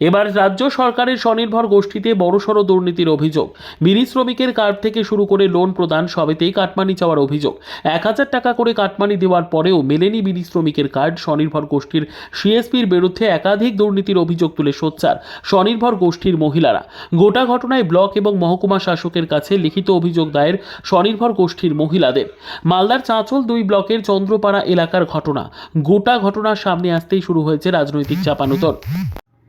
এবার রাজ্য সরকারের স্বনির্ভর গোষ্ঠীতে বড়সড় দুর্নীতির অভিযোগ। বিড়ি শ্রমিকের কার্ড থেকে শুরু করে লোন প্রদান সবেতেই কাটমানি চাওয়ার অভিযোগ। এক হাজার টাকা করে কাটমানি দেওয়ার পরেও মেলেনি বিড়ি শ্রমিকের কার্ড। স্বনির্ভর গোষ্ঠীর সিএসপির বিরুদ্ধে একাধিক দুর্নীতির অভিযোগ তুলে সোচ্চার স্বনির্ভর গোষ্ঠীর মহিলারা। গোটা ঘটনায় ব্লক এবং মহকুমা শাসকের কাছে লিখিত অভিযোগ দায়ের স্বনির্ভর গোষ্ঠীর মহিলাদের। মালদার চাঁচল দুই ব্লকের চন্দ্রপাড়া এলাকার ঘটনা। গোটা ঘটনার সামনে আসতেই শুরু হয়েছে রাজনৈতিক চাপানুতর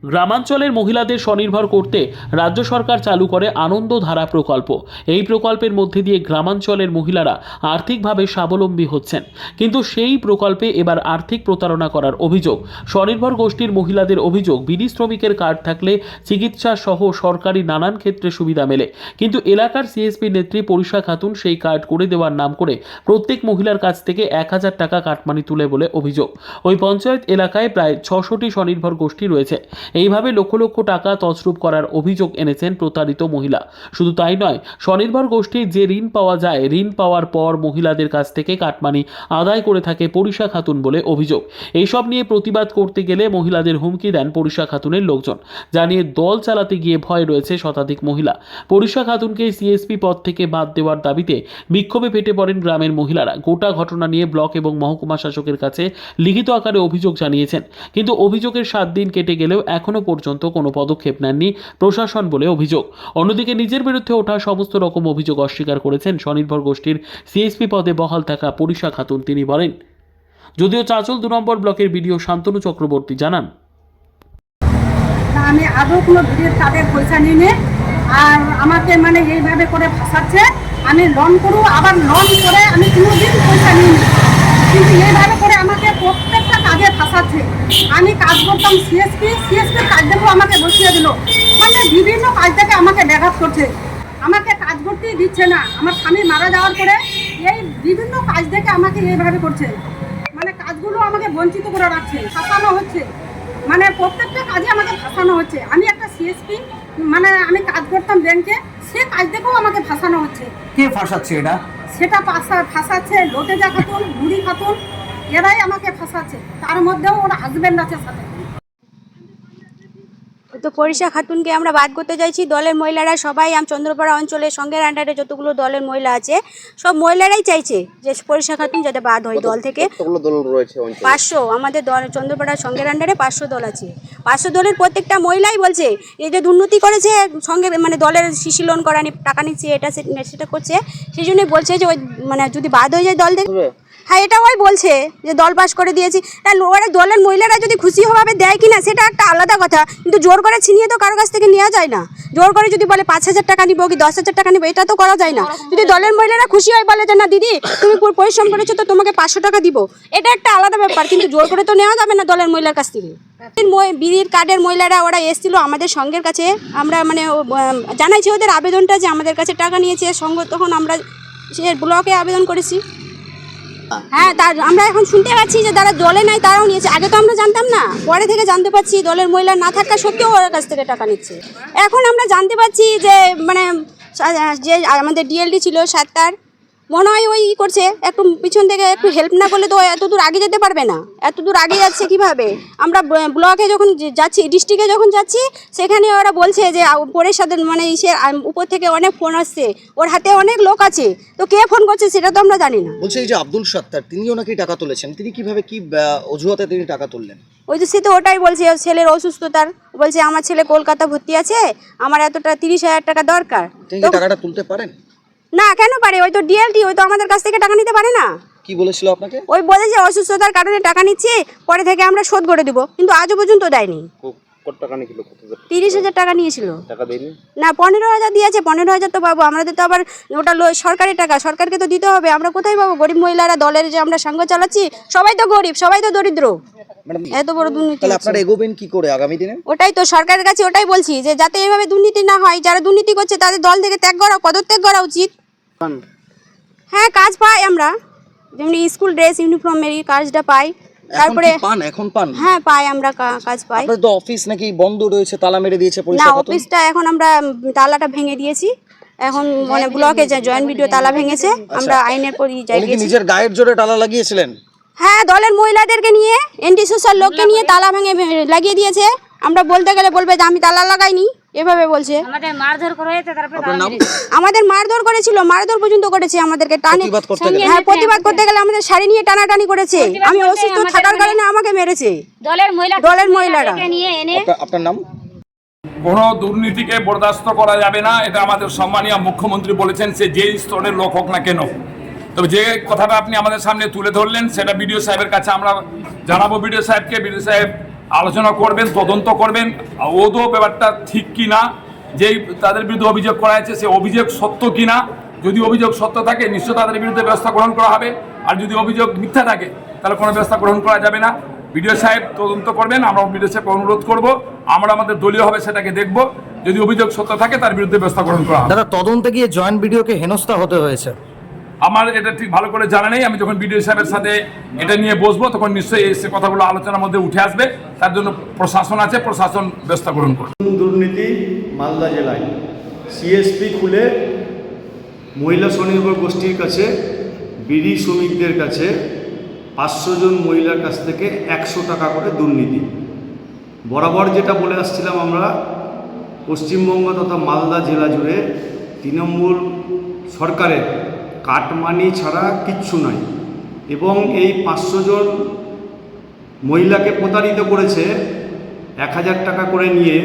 গ্রামাঞ্চলের মহিলাদের স্বনির্ভর করতে রাজ্য সরকার চালু করে আনন্দধারা প্রকল্প। এই প্রকল্পের মধ্যে দিয়ে গ্রামাঞ্চলের মহিলারা আর্থিকভাবে স্বাবলম্বী হচ্ছেন। কিন্তু সেই প্রকল্পে এবার আর্থিক প্রতারণা করার অভিযোগ। স্বনির্ভর গোষ্ঠীর মহিলাদের অভিযোগ, বিড়ি শ্রমিকের কার্ড থাকলে চিকিৎসা সহ সরকারি নানান ক্ষেত্রে সুবিধা মেলে। কিন্তু এলাকার সিএসপি নেত্রী পরিষা খাতুন সেই কার্ড করে দেওয়ার নাম করে প্রত্যেক মহিলার কাছ থেকে এক হাজার টাকা কাটমানি তুলে বলে অভিযোগ। ওই পঞ্চায়েত এলাকায় প্রায় ছশোটি স্বনির্ভর গোষ্ঠী রয়েছে। এইভাবে লক্ষ লক্ষ টাকা তছরূপ করার অভিযোগ এনেছেন প্রতারিত মহিলা। শুধু তাই নয়, স্বনির্ভর গোষ্ঠীর যে ঋণ পাওয়া যায়, ঋণ পাওয়ার পর মহিলাদের কাছ থেকে কাটমানি আদায় করে থাকে পরিষা খাতুন বলে অভিযোগ। এইসব নিয়ে প্রতিবাদ করতে গেলে মহিলাদের হুমকি দেন পরিষা খাতুনের লোকজন। জানিয়ে দল চালাতে গিয়ে ভয় রয়েছে শতাধিক মহিলা। পরিষা খাতুনকে সিএসপি পদ থেকে বাদ দেওয়ার দাবিতে বিক্ষোভে ফেটে পড়েন গ্রামের মহিলারা। গোটা ঘটনা নিয়ে ব্লক এবং মহকুমা শাসকের কাছে লিখিত আকারে অভিযোগ জানিয়েছেন। কিন্তু অভিযোগের সাত দিন কেটে গেলেও এখনও পর্যন্ত কোনো পদক্ষেপ নেননি প্রশাসন বলে অভিযোগ। অন্যদিকে নিজের বিরুদ্ধে ওঠা সমস্ত রকম অভিযোগ অস্বীকার করেছেন স্বনির্ভর গোষ্ঠীর সিএসপি পদে বহাল থাকা পরিষা খাতুন, তিনি বলেন। যদিও চাঁচল দু নম্বর ব্লকের বিডিও শান্তনু চক্রবর্তী জানান। আমি আদৌ কোনো ভিড়ের তাদের পয়সা নিয়ে আর আমাকে মানে এইভাবে করে ফাঁসাচ্ছে, আমি লোন করু আবার লোন করে আমি কোনোদিন পয়সা নিই এইভাবে করে আমাকে প্রত্যেকটা কাজে ফাঁসাচ্ছে। আমি কাজ করতাম সিএসপি সিএসপির কাজ দেখো আমাকে বসিয়ে দিল। মানে বিভিন্ন কাজ থেকে আমাকে ব্যাঘাত করছে। আমাকে কাজ করতেই দিচ্ছে না। আমার স্বামী মারা যাওয়ার পরে এই বিভিন্ন কাজ থেকে আমাকে এইভাবে করছে। মানে কাজগুলো আমাকে বঞ্চিত করে রাখছে, ফাঁসানো হচ্ছে। মানে প্রত্যেকটা কাজে আমাকে ফাঁসানো হচ্ছে। আমি একটা সিএসপি মানে আমি কাজ করতাম ব্যাংকে সে কাজ থেকেও আমাকে ফাঁসানো হচ্ছে। কে ফাঁসাচ্ছে এটা? সেটা ফাঁসা ফাঁসাচ্ছে লোটেজা খাতুন, বুড়ি খাতুন, এরাই আমাকে ফাঁসাচ্ছে। তার মধ্যেও ওর হাজব্যান্ড আছে সাথে। তো পরিষা খাতুনকে আমরা বাদ করতে চাইছি। দলের মহিলারা সবাই আম চন্দ্রপাড়া অঞ্চলের সঙ্গের আন্ডারে যতগুলো দলের মহিলা আছে সব মহিলারাই চাইছে যে পরিষা খাতুন যাতে বাদ হয় দল থেকে। পাঁচশো আমাদের দল চন্দ্রপাড়ার সঙ্গের আন্ডারে পাঁচশো দল আছে। পাঁচশো দলের প্রত্যেকটা মহিলাই বলছে এই যে দুর্নীতি করেছে সঙ্গে মানে দলের শিশি লোন করানি টাকা নিচ্ছে এটা সেটা করছে সেই জন্যই বলছে যে ওই মানে যদি বাদ হয়ে যায় দল থেকে। হ্যাঁ এটা ওই বলছে যে দল পাস করে দিয়েছি। ওরা দলের মহিলারা যদি খুশি ভাবে দেয় কিনা, সেটা একটা আলাদা কথা। কিন্তু জোর করে ছিনিয়ে তো কারও কাছ থেকে নেওয়া যায় না। জোর করে যদি বলে পাঁচ হাজার টাকা নিবো কি দশ হাজার টাকা নিবো, এটা তো করা যায় না। যদি দলের মহিলারা খুশি হয় বলে যে, না, দিদি, তুমি পরিশ্রম করেছ তো তোমাকে পাঁচশো টাকা দিব। এটা একটা আলাদা ব্যাপার, কিন্তু জোর করে তো নেওয়া যাবে না দলের মহিলার কাছ থেকে। বিড়ির কার্ডের মহিলারা ওরা এসেছিল আমাদের সঙ্গের কাছে। আমরা মানে জানাইছি ওদের আবেদনটা যে আমাদের কাছে টাকা নিয়েছে। সঙ্গ তখন আমরা সে ব্লকে আবেদন করেছি। হ্যাঁ তার আমরা এখন শুনতে পাচ্ছি যে যারা দলে নাই তারাও নিয়েছে। আগে তো আমরা জানতাম না, পরে থেকে জানতে পারছি দলের মহিলা না থাকা সত্ত্বেও ওর কাছ থেকে টাকা নিচ্ছে। এখন আমরা জানতে পারছি যে মানে যে আমাদের ডিএলডি ছিল সাতটার মনে হয় ওই ই করছে একটু পিছন থেকে একটু হেল্প না করলে তো এত দূর আগে যেতে পারবে না। এত দূর আগে যাচ্ছে কীভাবে? আমরা ব্লকে যখন যাচ্ছি ডিস্ট্রিক্টে যখন যাচ্ছি সেখানে ওরা বলছে যে উপরের সাথে মানে আম, উপর থেকে অনেক ফোন আসছে। ওর হাতে অনেক লোক আছে। তো কে ফোন করছে সেটা তো আমরা জানি না। বলছে এই যে আব্দুল সত্তার তিনিও নাকি টাকা তুলেছেন। তিনি কীভাবে কি অজুহাতে তিনি টাকা তুললেন? ওই তো সে তো ওটাই বলছে ছেলের অসুস্থতার। বলছে আমার ছেলে কলকাতা ভর্তি আছে আমার এতটা তিরিশ হাজার টাকা দরকার। তিনি টাকাটা তুলতে পারেন? না কেন পারে? ওই তো ডিএলটি ওই তো আমাদের কাছ থেকে টাকা নিতে পারে না। কি বলেছিল আপনাকে? ওই বলেছে অসুস্থতার কারণে টাকা নিচ্ছে পরে থেকে আমরা শোধ করে দিব। কিন্তু আজও পর্যন্ত দেয়নি। কত টাকা নিয়েছিল কত তিরিশ হাজার টাকা নিয়েছিল। টাকা দেয়নি? না পনেরো হাজার দিয়েছে পনেরো হাজার তো পাবো। আমাদের তো আবার ওটা লো- সরকারি টাকা। সরকারকে তো দিতে হবে। আমরা কোথায় পাবো? গরিব মহিলারা দলের যে আমরা সঙ্গ চালাচ্ছি সবাই তো গরিব সবাই তো দরিদ্র। ম্যাডাম এত বড় দুর্নীতি তাহলে আপনারা এগোবেন কি করে আগামী দিনে? ওটাই তো সরকারের কাছে ওটাই বলছি যে যাতে এভাবে দুর্নীতি না হয় যারা দুর্নীতি করছে তাদের দল থেকে ত্যাগ করা পদত্যাগ করা উচিত। হ্যাঁ কাজ পাই আমরা। যেমনি স্কুল ড্রেস ইউনিফর্মের কাজটা পাই। তারপরে পান? এখন পান? হ্যাঁ পাই আমরা কাজ পাই। আপনাদের তো অফিস নাকি বন্ধ রয়েছে তালা মেরে দিয়েছে না অফিসটা এখন আমরা তালাটা ভেঙে দিয়েছি। এখন মানে ব্লকে যে জয়েন্ট ভিডিও তালা ভেঙেছে। আমরা আইনের পর ই যাই গেছি। নিজের গায়ের জোরে তালা লাগিয়েছিলেন? হ্যাঁ দলের মহিলাদেরকে নিয়ে এনটি সোশ্যাল লোককে নিয়ে তালা ভেঙে লাগিয়ে দিয়েছে। আমরা বলতে গেলে বলবে যে আমি তালা লাগাইনি এভাবে বলছে। আমাদের মারধর করে তারপরে আমাদের মারধর করেছিল মারধর পর্যন্ত করেছে আমাদেরকে টানি। প্রতিবাদ হ্যাঁ প্রতিবাদ করতে গেলে আমাদের শাড়ি নিয়ে টানাটানি করেছে। আমি অসুস্থ থাকার মানে- কারণে আমাকে মেরেছে। দলের মহিলা দলের মহিলারা। ডেকে নিয়ে এনে আপনার- আপনার নাম? কোনো দুর্নীতিকে বরদাস্ত করা যাবে না এটা আমাদের সম্মানীয় মুখ্যমন্ত্রী বলেছেন সে যেই স্তরের লোক হোক না কেন। তবে যে কথাটা আপনি আমাদের সামনে তুলে ধরলেন, সেটা বিডিও সাহেবের কাছে আমরা জানাব। বিডিও সাহেবকে, বিডিও সাহেব আলোচনা করবেন, তদন্ত করবেন। ও তো ব্যাপারটা ঠিক কি না যেই তাদের বিরুদ্ধে অভিযোগ করা হয়েছে, সে অভিযোগ সত্য কি না যদি অভিযোগ সত্য থাকে, নিশ্চয় তাদের বিরুদ্ধে ব্যবস্থা গ্রহণ করা হবে। আর যদি অভিযোগ মিথ্যা থাকে, তাহলে কোনো ব্যবস্থা গ্রহণ করা যাবে না। বিডিও সাহেব তদন্ত করবেন, আমরা বিডিও সাহেবকে অনুরোধ করব, আমরা আমাদের দলীয় হবে, সেটাকে দেখব। যদি অভিযোগ সত্য থাকে, তার বিরুদ্ধে ব্যবস্থা গ্রহণ করা হবে। দাদা, তদন্তে গিয়ে জয়েন্ট ভিডিওকে হেনস্থা হতে হয়েছে। আমার এটা ঠিক ভালো করে জানা নেই, আমি যখন বিডিও সাহেবের সাথে এটা নিয়ে বসবো, তখন নিশ্চয়ই এই কথাগুলো আলোচনার মধ্যে উঠে আসবে। তার জন্য প্রশাসন আছে, প্রশাসন ব্যবস্থা গ্রহণ করবে। দুর্নীতি মালদা জেলায়। সিএসপি খুলে মহিলা স্বনির্ভর গোষ্ঠীর কাছে বিড়ি শ্রমিকদের কাছে পাঁচশো জন মহিলার কাছ থেকে একশো টাকা করে দুর্নীতি। বরাবর যেটা বলে আসছিলাম আমরা, পশ্চিমবঙ্গ তথা মালদা জেলা জুড়ে তৃণমূল সরকারের কাটমানি ছাড়া কিচ্ছু নাই। এবং এই পাঁচশো জন মহিলাকে প্রতারিত করেছে এক হাজার টাকা করে নিয়ে,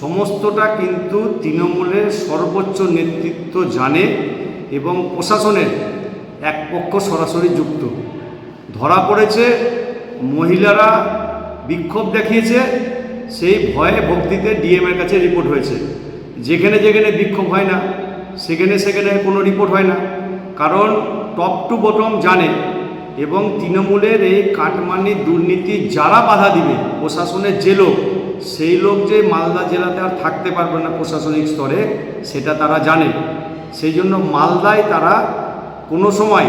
সমস্তটা কিন্তু তৃণমূলের সর্বোচ্চ নেতৃত্ব জানে এবং প্রশাসনের এক পক্ষ সরাসরি যুক্ত। ধরা পড়েছে, মহিলারা বিক্ষোভ দেখিয়েছে, সেই ভয়ে ভক্তিতে ডিএমের কাছে রিপোর্ট হয়েছে। যেখানে যেখানে বিক্ষোভ হয় না, সেখানে সেখানে কোনো রিপোর্ট হয় না। কারণ টপ টু বটম জানে এবং তৃণমূলের এই কাটমানি দুর্নীতি যারা বাধা দিবে, প্রশাসনের যে লোক, সেই লোক যে মালদা জেলাতে আর থাকতে পারবে না প্রশাসনিক স্তরে, সেটা তারা জানে। সেই জন্য মালদায় তারা কোনো সময়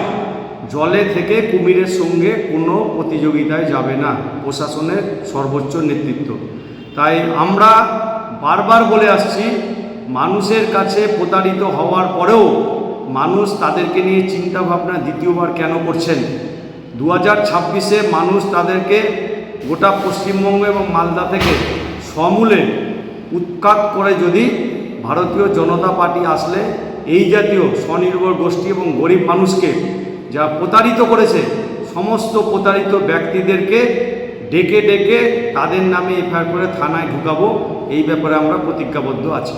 জলে থেকে কুমিরের সঙ্গে কোনো প্রতিযোগিতায় যাবে না, প্রশাসনের সর্বোচ্চ নেতৃত্ব। তাই আমরা বারবার বলে আসছি, মানুষের কাছে প্রতারিত হওয়ার পরেও মানুষ তাদেরকে নিয়ে চিন্তা ভাবনা দ্বিতীয়বার কেন করছেন? দু হাজার ছাব্বিশে মানুষ তাদেরকে গোটা পশ্চিমবঙ্গ এবং মালদা থেকে সমূলে উৎখাত করে যদি ভারতীয় জনতা পার্টি আসলে, এই জাতীয় স্বনির্ভর গোষ্ঠী এবং গরিব মানুষকে যা প্রতারিত করেছে, সমস্ত প্রতারিত ব্যক্তিদেরকে ডেকে ডেকে তাদের নামে এফআইআর করে থানায় ঢুকাবো, এই ব্যাপারে আমরা প্রতিজ্ঞাবদ্ধ আছি।